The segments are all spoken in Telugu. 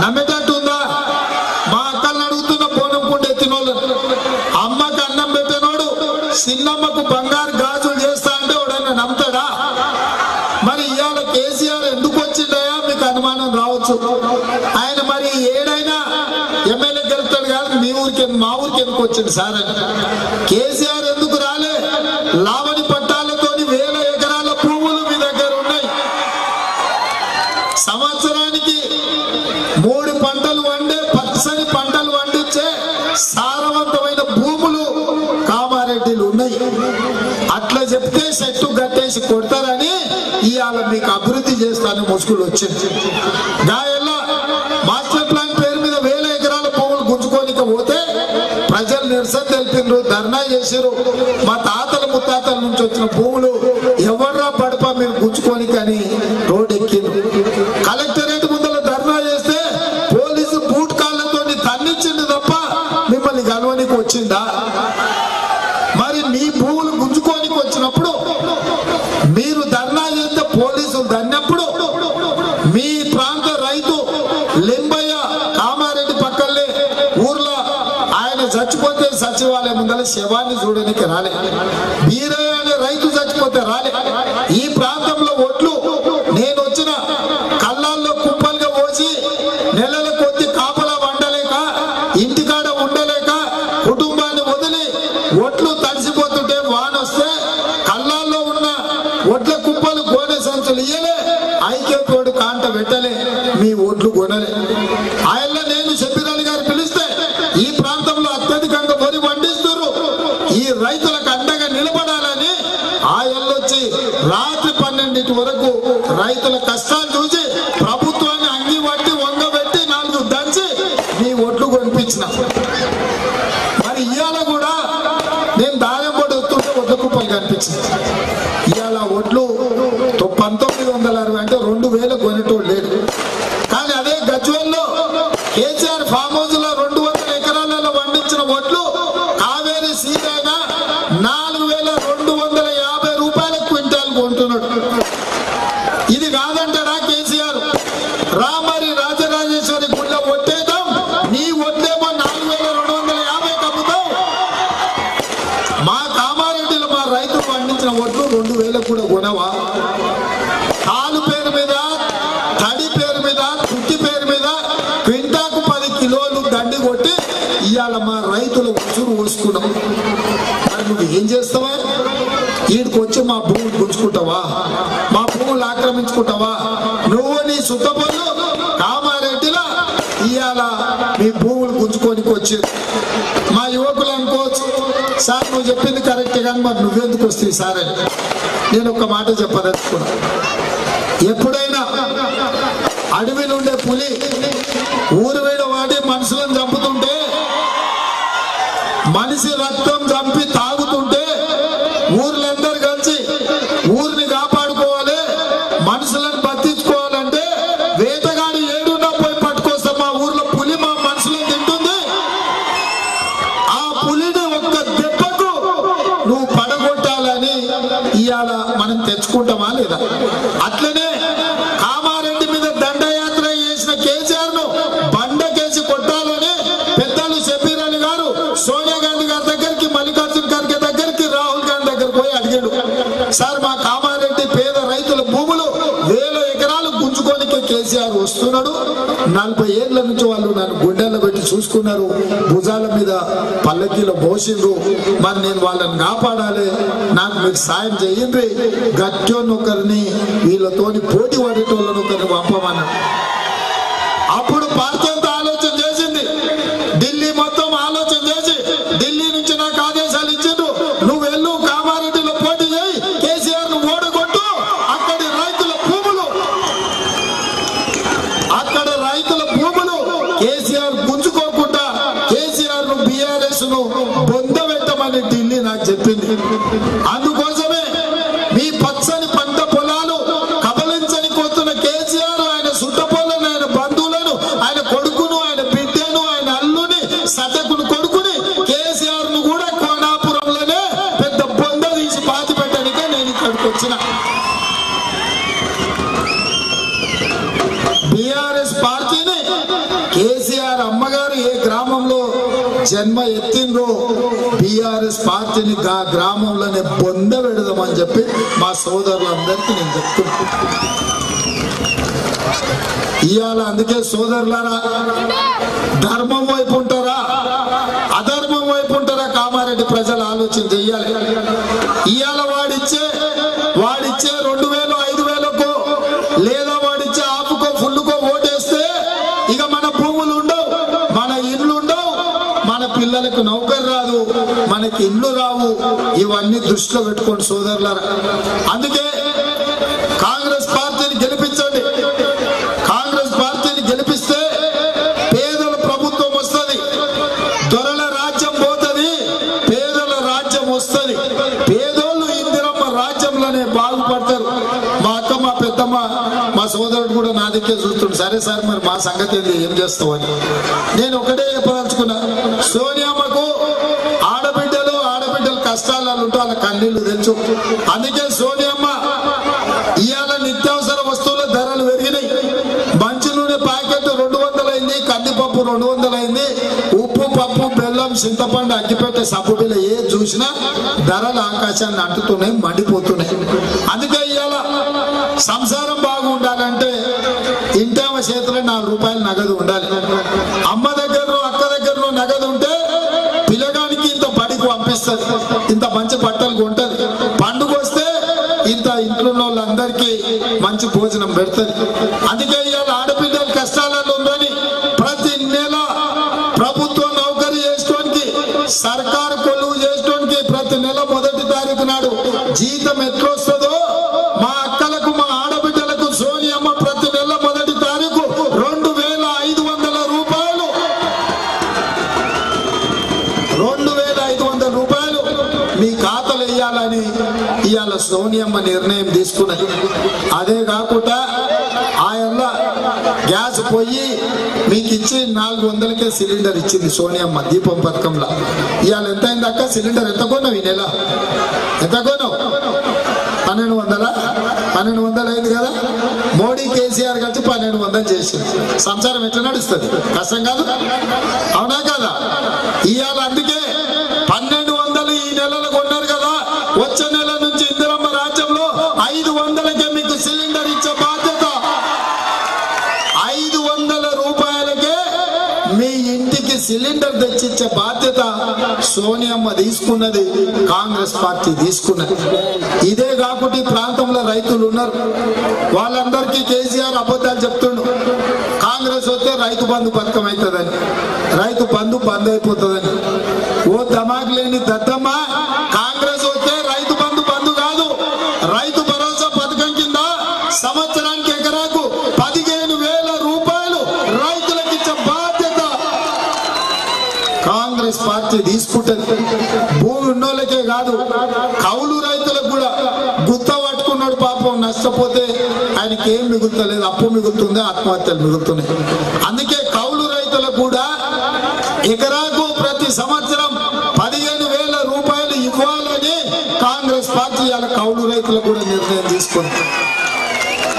నమ్మేటట్టు ఉందా మా అక్కలను అడుగుతున్న పోనం కుండ ఎత్తినోళ్ళు. అమ్మకి అన్నం పెట్టినోడు చిన్నమ్మకు బంగారు గాజులు చేస్తా అంటే ఎవడన్నా నమ్ముతాడా? మరి ఇవాళ కేసీఆర్ ఎందుకు వచ్చిందయా మీకు అనుమానం రావచ్చు. ఆయన మరి ఏడైనా ఎమ్మెల్యే గెలుపుతాడు కాదు మీ ఊరికి మా ఊరికి ఎందుకు వచ్చింది సార్ అని. కేసీఆర్ సెట్టు చెట్టు కట్టేసి కొడతారని ఇవాళ మీకు అభివృద్ధి చేస్తాను ముసుగులు వచ్చింది. గాయల్లా మాస్టర్ ప్లాన్ పేరు మీద వేల ఎకరాల భూములు గుంజుకోనిక పోతే ప్రజలు నిరసన తెలిపిండ్రు ధర్నా చేశారు మా తాతల ముత్తాతల నుంచి వచ్చిన భూములు ఎవర్రా పడప మీరు గుంజుకోనిక అని రోడ్ ఎక్కిండ్రు కలెక్టరేట్ ముందర ధర్నా చేస్తే పోలీసు బూట్ కాళ్ళతో తన్నించింది తప్ప మిమ్మల్ని గలవనికి వచ్చిందా మరి మీ భూములు గుంజుకోనికి వచ్చినప్పుడు మీరు ధర్నా చేస్తే పోలీసులు దన్నప్పుడు మీ ప్రాంత రైతు లింబయ్య కామారెడ్డి పక్కల్లే ఊర్లో ఆయన చచ్చిపోతే సచివాలయం శవాన్ని చూడడానికి రాలే. వీరయ్య అనే రైతు చచ్చిపోతే రాలే. ఈ ప్రాంతంలో ఒట్లు నేను వచ్చిన కళ్ళాల్లో కుప్పలుగా పోసి నెలల కొద్ది కాపలా వండలేక ఇంటికాడ ఉండలేక కుటుంబాన్ని వదిలి ఒట్లు తడిసిపోతుంటే వాన వస్తే కళ్ళాల్లో ఉన్న ఒట్ల కుప్పలు గోనె సంచులు ఇయ్యలే. ఐక్యతోడు కాంట పెట్టలే. మీ ఒట్లు కొనలే ఆయన నేను చెప్పిరాలు గారు పిలిస్తే ఈ ప్రాంతంలో అత్యధికంగా వరి పండిస్తారు ఈ రైతులకు అండగా నిలబడాలని ఆయనొచ్చి రాత్రి పన్నెండింటి వరకు రైతుల కష్టాలు చూసి ప్రభుత్వాన్ని అంగి పట్టి వంగబెట్టి నాలుగు దంచి మీ ఓట్లు కొనిపించిన మరి ఇవాళ కూడా నేను దారం పొడి వస్తుంటే ఒడ్ల కుప్పలు చూడు ఉసురు అది మరి నువ్వు ఏం చేస్తావా? వీడికి వచ్చి మా భూములు గుంజుకుంటావా మా భూములు ఆక్రమించుకుంటావా? నువ్వు నీ సుత్త పనులు కామారెడ్డిలా ఇవాళ మీ భూములు గుంజుకోనికి వచ్చి. మా యువకులు అనుకోవచ్చు. సార్ నువ్వు చెప్పింది కరెక్ట్ కానీ మరి నువ్వెందుకు వస్తుంది సార్? అని నేను ఒక మాట చెప్పదలుచుకున్నా. ఎప్పుడైనా అడవిలో ఉండే పులి ఊరు వేడ వాడి మనుషులను మనిషి రక్తం చంపి తాగుతుంటే ఊర్లో కేసీఆర్ వస్తున్నాడు. నలభై ఏళ్ళ నుంచి వాళ్ళు నన్ను గుండెల్లో పెట్టి చూసుకున్నారు. భుజాల మీద పల్లకీలో మోసిండ్రు. మరి నేను వాళ్ళని కాపాడాలి. నాకు మీకు సాయం చేయండి. గట్టోని ఒకరిని వీళ్ళతోని పోటీ పడేటోళ్ళని నాకు చెప్పింది జన్మ ఎత్తిండ్రో? బీఆర్ఎస్ పార్టీని గా గ్రామంలోనే బొంద పెడదామని చెప్పి మా సోదరులందరికీ నేను చెప్తున్నాను ఇవాళ అందుకే సోదరులారా ధర్మం వైపు ఉంటారు పిల్లలకు నౌకరు రాదు. మనకి ఇల్లు రావు. ఇవన్నీ దృష్టిలో పెట్టుకోండి సోదరులారా. అందుకే కాంగ్రెస్ పార్టీని గెలిపించండి. కాంగ్రెస్ పార్టీని గెలిపిస్తే పేదల ప్రభుత్వం వస్తుంది. దొరల రాజ్యం పోతుంది. పేదల రాజ్యం వస్తుంది. పేదోళ్ళు ఇందిరమ్మ రాజ్యంలోనే బాగుపడతారు మా అక్క మా పెద్దమ్మ మా సోదరుడు కూడా నా దిక్కే చూస్తుండు. సరే సార్ మరి మా సంగతి ఏంది? ఏం చేస్తామని నేను ఒకటే చెప్పదలుచుకున్నా. సోనియమ్మకు ఆడబిడ్డలు ఆడబిడ్డలు కష్టాలు ఉంటే వాళ్ళ కన్నీళ్ళు తెలుసు అందుకే సోనియమ్మ ఇవాళ నిత్యావసర వస్తువుల ధరలు పెరిగినాయి. మంచి నూనె ప్యాకెట్ రెండు వందలైంది కందిపప్పు రెండు వందలైంది ఉప్పు పప్పు బెల్లం చింతపండు అగ్గిపెట్టే సబ్బు బిల్ల ఏ చూసినా ధరలు ఆకాశాన్ని అంటుతున్నాయి మండిపోతున్నాయి. అందుకే సంసారం బాగుండాలంటే ఇంటామ చేతిలో నాలుగు రూపాయలు నగదు ఉండాలి. అమ్మ దగ్గరలో అక్క దగ్గరలో నగదు ఉంటే పిల్లగానికి ఇంత బడికి పంపిస్తుంది ఇంత మంచి బట్టలు కొంటది పండుగ వస్తే ఇంత ఇంట్లో ఉన్న వాళ్ళందరికీ మంచి భోజనం పెడుతుంది అందుకే ఇవాళ సోనియమ్మ నిర్ణయం తీసుకున్నది. అదే కాకుండా ఆయన గ్యాస్ పోయి మీకు ఇచ్చి నాలుగు వందలకే సిలిండర్ ఇచ్చింది సోనియమ్మ దీపం పథకంలో. ఇవాళ ఎంత అయింది అక్క? సిలిండర్ ఎంత కొన్నావు ఈ నెల? ఎంత కొన్నావు? పన్నెండు వందల? పన్నెండు వందలు అయింది కదా. మోడీ కేసీఆర్ కలిసి పన్నెండు వందలు చేసింది. సంసారం ఎట్లా నడుస్తుంది? కష్టం కాదు? అవునా కదా? ఇవాళ అందుకే పన్నెండు వందలు ఈ నెలలో కొన్నారు కదా. వచ్చే నెల నుంచి ఐదు వందలకే మీకు సిలిండర్ ఇచ్చే బాధ్యత. ఐదు వందల రూపాయలకే మీ ఇంటికి సిలిండర్ తెచ్చిచ్చే బాధ్యత సోనియమ్మ తీసుకున్నది కాంగ్రెస్ పార్టీ తీసుకున్నది. ఇదే కాకుండా ఈ ప్రాంతంలో రైతులు ఉన్నారు. వాళ్ళందరికీ కేసీఆర్ అబద్ధాలు చెప్తుండు. కాంగ్రెస్ వస్తే రైతు బంధు పథకం అవుతుందని రైతు బంధు బంద్ అయిపోతుందని. ఓ దమాక్ లేని దద్దమ్మ కాంగ్రెస్ వస్తే రైతు బంధు బంధు కాదు రైతు భరోసా పథకం కింద సంవత్సరానికి ఎకరాకు పదిహేను వేల రూపాయలు రైతులకు ఇచ్చే బాధ్యత కాంగ్రెస్ తీసుకుంటే భూమి ఉన్నోళ్ళకే కాదు కౌలు రైతులకు కూడా గుత్త పట్టుకున్నాడు పాపం నష్టపోతే ఆయనకి ఏం మిగులుతలేదు అప్పు మిగులుతుంది ఆత్మహత్యలు మిగులుతున్నాయి. అందుకే కౌలు రైతులకు కూడా ఎకరాకు ప్రతి సంవత్సరం పదిహేను వేల రూపాయలు ఇవ్వాలని కాంగ్రెస్ పార్టీ అలా కౌలు రైతులకు కూడా నిర్ణయం తీసుకుంది.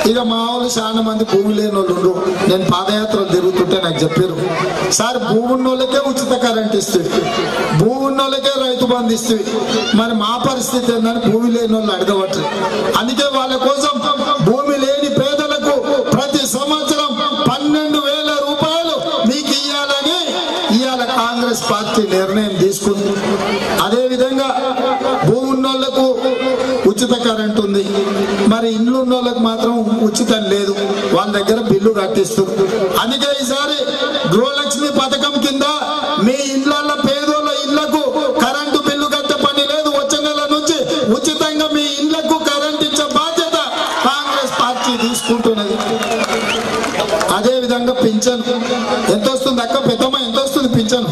ఇక మా వాళ్ళు చాలా మంది భూమి లేని వాళ్ళు నేను పాదయాత్రలు తిరుగుతుంటే నాకు చెప్పారు. సార్ భూమి ఉన్న వాళ్ళకే ఉచిత కరెంట్ ఇస్తుంది. భూమి ఉన్నోళ్ళకే రైతు బంధు ఇస్తుంది. మరి మా పరిస్థితి ఏందని భూమి లేని వాళ్ళు అడగవచ్చు అందుకే వాళ్ళ కోసం భూమి లేని పేదలకు ప్రతి సంవత్సరం పన్నెండు వేల రూపాయలు మీకు ఇవ్వాలని ఇవాళ కాంగ్రెస్ పార్టీ నిర్ణయం తీసుకుంది. అదే విధంగా భూమి ఉన్నోళ్ళకు ఉచిత కరెంట్ ఉంది. మరి ఇండ్లు ఉన్న వాళ్ళకి మాత్రం ఉచితం లేదు. వాళ్ళ దగ్గర బిల్లు కట్టిస్తుంది అందుకే ఈసారి గృహలక్ష్మి పథకం కింద మీ ఇండ్ల పేదోళ్ళ ఇళ్ళకు కరెంటు బిల్లు కట్టే పని లేదు. వచ్చే నెల నుంచి ఉచితంగా మీ ఇండ్లకు కరెంట్ ఇచ్చే బాధ్యత కాంగ్రెస్ పార్టీ తీసుకుంటున్నది. అదే విధంగా పింఛన్. ఎంత వస్తుంది అక్క? పెద్దమ్మ ఎంత వస్తుంది పింఛన్?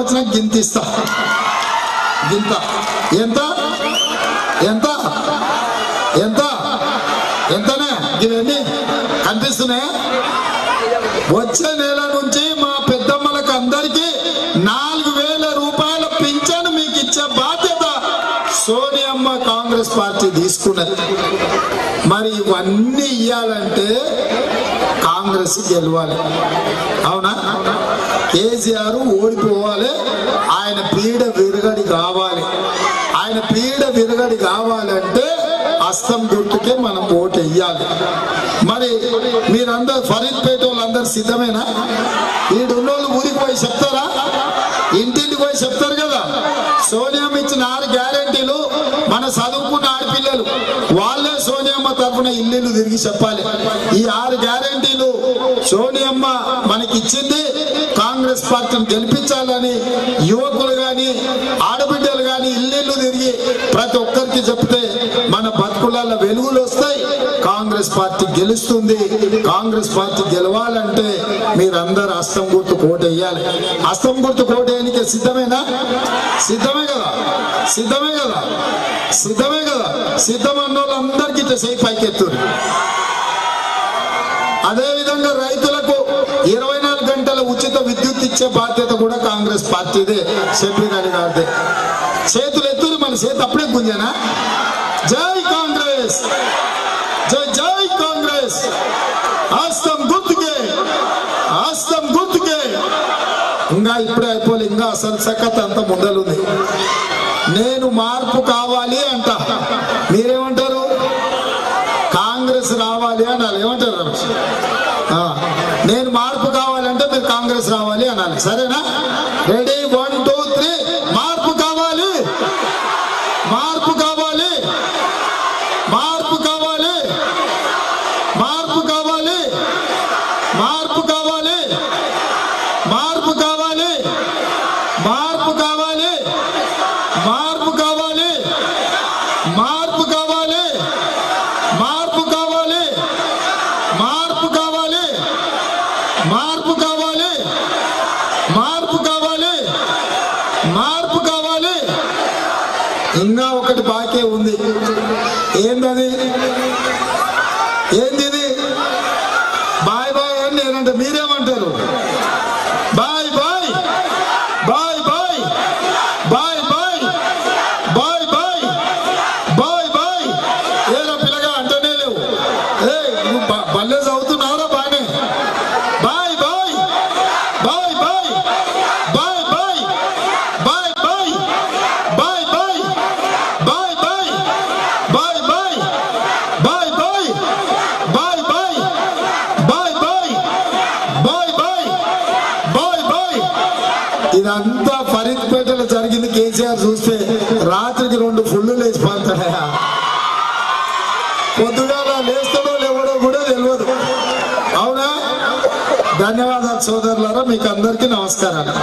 వచ్చినా గింత ఇస్తా గింత. ఎంత? ఎంత? ఎంత? ఎంతనే? ఇవన్నీ కనిపిస్తున్నాయా వచ్చే నెల నుంచి మా పెద్దమ్మలకు అందరికి నాలుగు వేల రూపాయల పింఛను మీకు ఇచ్చే బాధ్యత సోనియమ్మ కాంగ్రెస్ పార్టీ తీసుకున్నది. మరి ఇవన్నీ ఇవ్వాలంటే కాంగ్రెస్ గెలవాలి. అవునా? కేసీఆర్ ఓడిపోవాలి. ఆయన పీడ విరగడి కావాలి. ఆయన పీడ విరగడి కావాలంటే అస్తం గుర్తుకే మనం ఓటు వెయ్యాలి మరి మీరందరూ ఫరీద్పేట వాళ్ళందరూ సిద్ధమేనా? ఈడున్నోళ్ళు ఊరికి పోయి చెప్తారా? ఇంటింటికి పోయి చెప్తారు కదా. సోనియా ఇచ్చిన ఆరు గ్యారెంటీలు మన చదువుకున్న ఆడపిల్లలు. వాళ్ళే తరఫున ఇల్లు తిరిగి చెప్పాలి. ఈ ఆరు గ్యారెంటీలు సోనియమ్మ మనకి ఇచ్చింది కాంగ్రెస్ పార్టీని గెలిపించాలని యువకులు గాని ఆడబిడ్డలు గాని ఇల్లు తిరిగి ప్రతి ఒక్కరికి చెప్తే మన బతుకులలో వెలుగులు వస్తాయి. కాంగ్రెస్ పార్టీ గెలుస్తుంది. కాంగ్రెస్ పార్టీ గెలవాలంటే మీరందరూ అస్తం గుర్తు కోటేయాలి. అస్తం గుర్తు కోటేయడానికి సిద్ధమేనా? సిద్ధమే కదా? సిద్ధమే కదా? సిద్ధమే కదా? సిద్ధం అన్నోళ్ళందరికీ వాళ్ళందరికీ ఇట్లా చేయి పైకెత్తురు అదేవిధంగా రైతులకు ఇరవై నాలుగు గంటల ఉచిత విద్యుత్ ఇచ్చే బాధ్యత కూడా కాంగ్రెస్ పార్టీదే. షబ్బీర్ అలీ గారిదే చేతులు ఎత్తురు మన చేతి అప్పుడే గుంజనా? జై కాంగ్రెస్! జై జై కాంగ్రెస్. ఆస్తం గుర్తుకే ఆస్తం గుర్తుకే. ఇంకా ఇప్పుడే అయిపోలే ఇంకా అసలు సఖత్ అంత ముందలుంది. నేను మార్పు కావాలి అంట. మీరేమంటారు? కాంగ్రెస్ రావాలి అనాలి. ఏమంటారు? నేను మార్పు కావాలంటే మీరు కాంగ్రెస్ రావాలి అనాలి. సరేనా? రెడీ? మార్పు కావాలి. ఇంకా ఒకటి బాకే ఉంది. ఏందది? పొద్దుగాల లేస్తాడో లేవడో కూడా తెలియదు. అవునా? ధన్యవాదాలు సోదరులారా మీకు అందరికీ నమస్కారాలు.